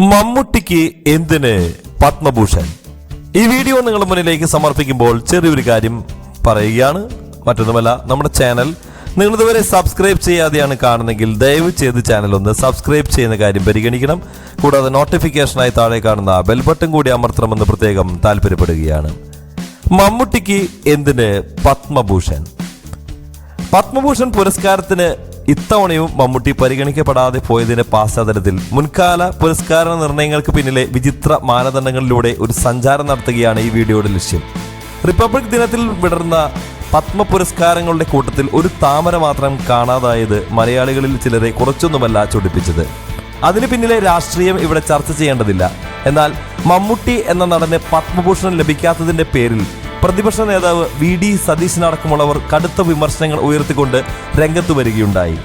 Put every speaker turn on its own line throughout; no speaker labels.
മമ്മൂട്ടിക്ക് എന്തിന് പത്മഭൂഷൺ? ഈ വീഡിയോ നിങ്ങളുടെ മുന്നിലേക്ക് സമർപ്പിക്കുമ്പോൾ ചെറിയൊരു കാര്യം പറയുകയാണ്. മറ്റൊന്നുമല്ല നമ്മുടെ ചാനൽ നിങ്ങൾ ഇതുവരെ സബ്സ്ക്രൈബ് ചെയ്യാതെയാണ് കാണുന്നെങ്കിൽ ദയവ് ചെയ്ത് ചാനൽ ഒന്ന് സബ്സ്ക്രൈബ് ചെയ്യുന്ന കാര്യം പരിഗണിക്കണം. കൂടാതെ നോട്ടിഫിക്കേഷനായി താഴെ കാണുന്ന ബെൽ ബട്ടൺ കൂടി അമർത്തണമെന്ന് പ്രത്യേകം താല്പര്യപ്പെടുകയാണ്. മമ്മൂട്ടിക്ക് എന്തിന് പത്മഭൂഷൺ? പത്മഭൂഷൺ പുരസ്കാരത്തിന് ഇത്തവണയും മമ്മൂട്ടി പരിഗണിക്കപ്പെടാതെ പോയതിന്റെ പശ്ചാത്തലത്തിൽ മുൻകാല പുരസ്കാര നിർണയങ്ങൾക്ക് പിന്നിലെ വിചിത്ര മാനദണ്ഡങ്ങളിലൂടെ ഒരു സഞ്ചാരം നടത്തുകയാണ് ഈ വീഡിയോയുടെ ലക്ഷ്യം. റിപ്പബ്ലിക് ദിനത്തിൽ വിടർന്ന പത്മ പുരസ്കാരങ്ങളുടെ കൂട്ടത്തിൽ ഒരു താമര മാത്രം കാണാതായത് മലയാളികളിൽ ചിലരെ കുറച്ചൊന്നുമല്ല ചൊടിപ്പിച്ചത്. അതിന് പിന്നിലെ രാഷ്ട്രീയം ഇവിടെ ചർച്ച ചെയ്യേണ്ടതില്ല. എന്നാൽ മമ്മൂട്ടി എന്ന നടന് പത്മഭൂഷൺ ലഭിക്കാത്തതിന്റെ പേരിൽ പ്രതിപക്ഷ നേതാവ് വി ഡി സതീശനടക്കമുള്ളവർ കടുത്ത വിമർശനങ്ങൾ ഉയർത്തിക്കൊണ്ട് രംഗത്ത് വരികയുണ്ടായി.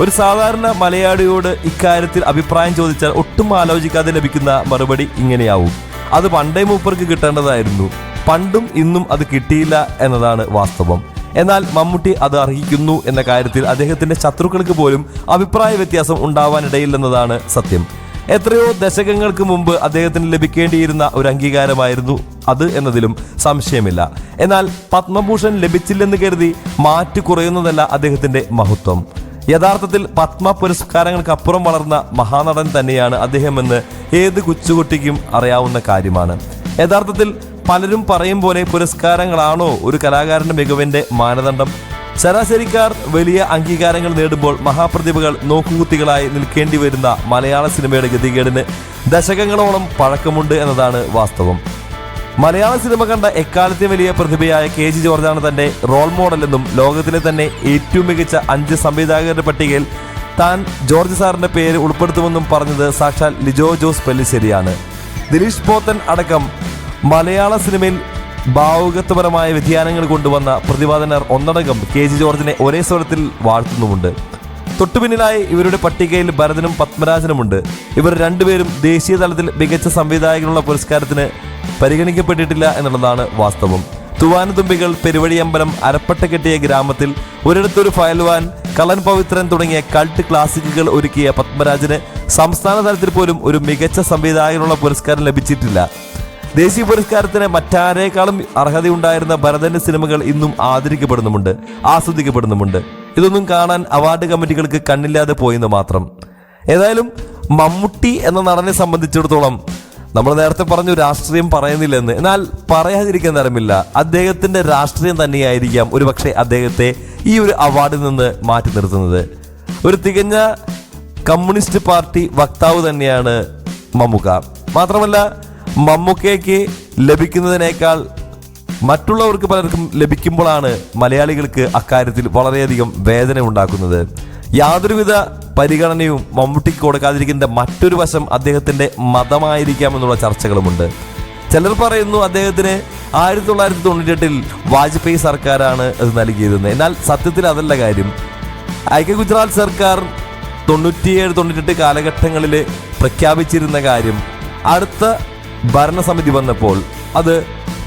ഒരു സാധാരണ മലയാളിയോട് ഇക്കാര്യത്തിൽ അഭിപ്രായം ചോദിച്ചാൽ ഒട്ടും ആലോചിക്കാതെ ലഭിക്കുന്ന മറുപടി ഇങ്ങനെയാവും. അത് പണ്ടേ മൂപ്പർക്ക് കിട്ടേണ്ടതായിരുന്നു. പണ്ടും ഇന്നും അത് കിട്ടിയില്ല എന്നതാണ് വാസ്തവം. എന്നാൽ മമ്മൂട്ടി അത് അർഹിക്കുന്നു എന്ന കാര്യത്തിൽ അദ്ദേഹത്തിന്റെ ശത്രുക്കൾക്ക് പോലും അഭിപ്രായ വ്യത്യാസം ഉണ്ടാവാനിടയില്ലെന്നതാണ് സത്യം. എത്രയോ ദശകങ്ങൾക്ക് മുമ്പ് അദ്ദേഹത്തിന് ലഭിക്കേണ്ടിയിരുന്ന ഒരു അംഗീകാരമായിരുന്നു അത് എന്നതിലും സംശയമില്ല. എന്നാൽ പത്മഭൂഷൺ ലഭിച്ചില്ലെന്ന് കരുതി മാറ്റി കുറയുന്നതല്ല അദ്ദേഹത്തിന്റെ മഹത്വം. യഥാർത്ഥത്തിൽ പത്മ പുരസ്കാരങ്ങൾക്ക് അപ്പുറം വളർന്ന മഹാനടൻ തന്നെയാണ് അദ്ദേഹമെന്ന് ഏത് കൊച്ചുകുട്ടിക്കും അറിയാവുന്ന കാര്യമാണ്. യഥാർത്ഥത്തിൽ പലരും പറയും പോലെ പുരസ്കാരങ്ങളാണോ ഒരു കലാകാരന്റെ മികവിന്റെ മാനദണ്ഡം? ശരാശരിക്കാർ വലിയ അംഗീകാരങ്ങൾ നേടുമ്പോൾ മഹാപ്രതിഭകൾ നോക്കുകുത്തികളായി നിൽക്കേണ്ടി വരുന്ന മലയാള സിനിമയുടെ ഗതികേടിന് ദശകങ്ങളോളം പഴക്കമുണ്ട് എന്നതാണ് വാസ്തവം. മലയാള സിനിമ കണ്ട എക്കാലത്തെ വലിയ പ്രതിഭയായ കെ ജി ജോർജാണ് തന്റെ റോൾ മോഡൽ എന്നും ലോകത്തിലെ തന്നെ ഏറ്റവും മികച്ച അഞ്ച് സംവിധായകരുടെ പട്ടികയിൽ താൻ ജോർജ് സാറിന്റെ പേര് ഉൾപ്പെടുത്തുമെന്നും പറഞ്ഞത് സാക്ഷാൽ ലിജോ ജോസ് പെല്ലിശ്ശേരിയാണ്. ദിലീഷ് പോത്തൻ അടക്കം മലയാള സിനിമയിൽ ഭാവുകത്വപരമായ വ്യതിയാനങ്ങൾ കൊണ്ടുവന്ന പ്രതിപാദനർ ഒന്നടങ്കം കെ ജി ജോർജിനെ ഒരേ സ്വരത്തിൽ വാഴ്ത്തുന്നുമുണ്ട്. തൊട്ടുപിന്നിലായി ഇവരുടെ പട്ടികയിൽ ഭരതനും പത്മരാജനുമുണ്ട്. ഇവർ രണ്ടുപേരും ദേശീയ തലത്തിൽ മികച്ച സംവിധായകനുള്ള പുരസ്കാരത്തിന് പരിഗണിക്കപ്പെട്ടിട്ടില്ല എന്നുള്ളതാണ് വാസ്തവം. തുവാനുതുമ്പികൾ പെരുവഴിയമ്പലം അരപ്പട്ട കെട്ടിയ ഗ്രാമത്തിൽ ഒരിടത്തൊരു ഫയൽവാൻ കളൻ പവിത്രൻ തുടങ്ങിയ കൾട്ട് ക്ലാസിക്കുകൾ ഒരുക്കിയ പത്മരാജന് സംസ്ഥാന തലത്തിൽ പോലും ഒരു മികച്ച സംവിധായകനുള്ള പുരസ്കാരം ലഭിച്ചിട്ടില്ല. ദേശീയ പുരസ്കാരത്തിന് മറ്റാരേക്കാളും അർഹതയുണ്ടായിരുന്ന ഭരതന്റെ സിനിമകൾ ഇന്നും ആദരിക്കപ്പെടുന്നുമുണ്ട് ആസ്വദിക്കപ്പെടുന്നുമുണ്ട്. ഇതൊന്നും കാണാൻ അവാർഡ് കമ്മിറ്റികൾക്ക് കണ്ണില്ലാതെ പോയെന്ന് മാത്രം. ഏതായാലും മമ്മൂട്ടി എന്ന നടനെ സംബന്ധിച്ചിടത്തോളം നമ്മൾ നേരത്തെ പറഞ്ഞു രാഷ്ട്രീയം പറയുന്നില്ലെന്ന്. എന്നാൽ പറയാതിരിക്കാൻ തരമില്ല അദ്ദേഹത്തിന്റെ രാഷ്ട്രീയം തന്നെയായിരിക്കാം ഒരുപക്ഷെ അദ്ദേഹത്തെ ഈ ഒരു അവാർഡിൽ നിന്ന് മാറ്റി നിർത്തുന്നത്. ഒരു തികഞ്ഞ കമ്മ്യൂണിസ്റ്റ് പാർട്ടി വക്താവ് തന്നെയാണ് മമ്മുക്ക. മാത്രമല്ല മമ്മൂക്കയ്ക്ക് ലഭിക്കുന്നതിനേക്കാൾ മറ്റുള്ളവർക്ക് പലർക്കും ലഭിക്കുമ്പോഴാണ് മലയാളികൾക്ക് അക്കാര്യത്തിൽ വളരെയധികം വേദന ഉണ്ടാക്കുന്നത്. യാതൊരുവിധ പരിഗണനയും മമ്മൂട്ടിക്ക് കൊടുക്കാതിരിക്കുന്ന മറ്റൊരു വശം അദ്ദേഹത്തിന്റെ മതമായിരിക്കാമെന്നുള്ള ചർച്ചകളുമുണ്ട്. ചിലർ പറയുന്നു അദ്ദേഹത്തിന് ആയിരത്തി തൊള്ളായിരത്തി തൊണ്ണൂറ്റെട്ടിൽ വാജ്പേയി സർക്കാരാണ് അത് നൽകിയിരുന്നത് എന്നാൽ സത്യത്തിൽ അതല്ല കാര്യം. ഐക്യ ഗുജറാത്ത് സർക്കാർ തൊണ്ണൂറ്റിയേഴ് തൊണ്ണൂറ്റെട്ട് കാലഘട്ടങ്ങളിൽ പ്രഖ്യാപിച്ചിരുന്ന കാര്യം അടുത്ത ഭരണസമിതി വന്നപ്പോൾ അത്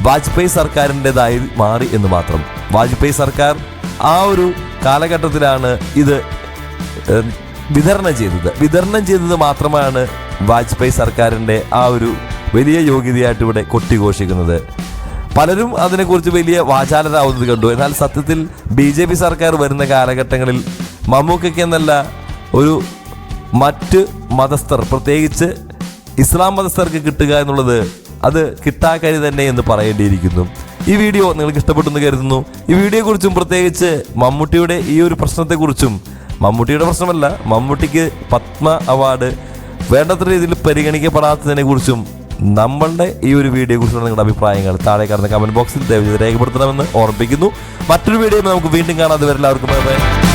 വാജ്പേയി സർക്കാരിന്റെതായി മാറി എന്ന് മാത്രം. വാജ്പേയി സർക്കാർ ആ ഒരു കാലഘട്ടത്തിലാണ് ഇത് വിതരണം ചെയ്തത്. വിതരണം ചെയ്തത് മാത്രമാണ് വാജ്പേയി സർക്കാരിന്റെ ആ ഒരു വലിയ യോഗ്യതയായിട്ട് ഇവിടെ കൊട്ടിഘോഷിക്കുന്നത്. പലരും അതിനെക്കുറിച്ച് വലിയ വാചാലരാവുന്നത് കണ്ടു. എന്നാൽ സത്യത്തിൽ ബി ജെ പി സർക്കാർ വരുന്ന കാലഘട്ടങ്ങളിൽ മമ്മൂക്കയ്ക്ക് എന്നല്ല ഒരു മറ്റ് മതസ്ഥർ പ്രത്യേകിച്ച് ഇസ്ലാം മതസ്ഥർക്ക് കിട്ടുക എന്നുള്ളത് അത് കിട്ടാക്കരി തന്നെ എന്ന് പറയേണ്ടിയിരിക്കുന്നു. ഈ വീഡിയോ നിങ്ങൾക്ക് ഇഷ്ടപ്പെട്ടു എന്ന് കരുതുന്നു. ഈ വീഡിയോ കുറിച്ചും പ്രത്യേകിച്ച് മമ്മൂട്ടിയുടെ ഈ ഒരു പ്രശ്നത്തെക്കുറിച്ചും മമ്മൂട്ടിയുടെ പ്രശ്നമല്ല മമ്മൂട്ടിക്ക് പത്മ അവാർഡ് വേണ്ടത്ര രീതിയിൽ പരിഗണിക്കപ്പെടാത്തതിനെ കുറിച്ചും നമ്മളുടെ ഈ ഒരു വീഡിയോ കുറിച്ചുള്ള നിങ്ങളുടെ അഭിപ്രായങ്ങൾ താഴെ കാണുന്ന കമന്റ് ബോക്സിൽ ദയവ് രേഖപ്പെടുത്തണമെന്ന് ഓർമ്മിപ്പിക്കുന്നു. മറ്റൊരു വീഡിയോ നമുക്ക് വീണ്ടും കാണാതെ വരെല്ലാവർക്കും bye.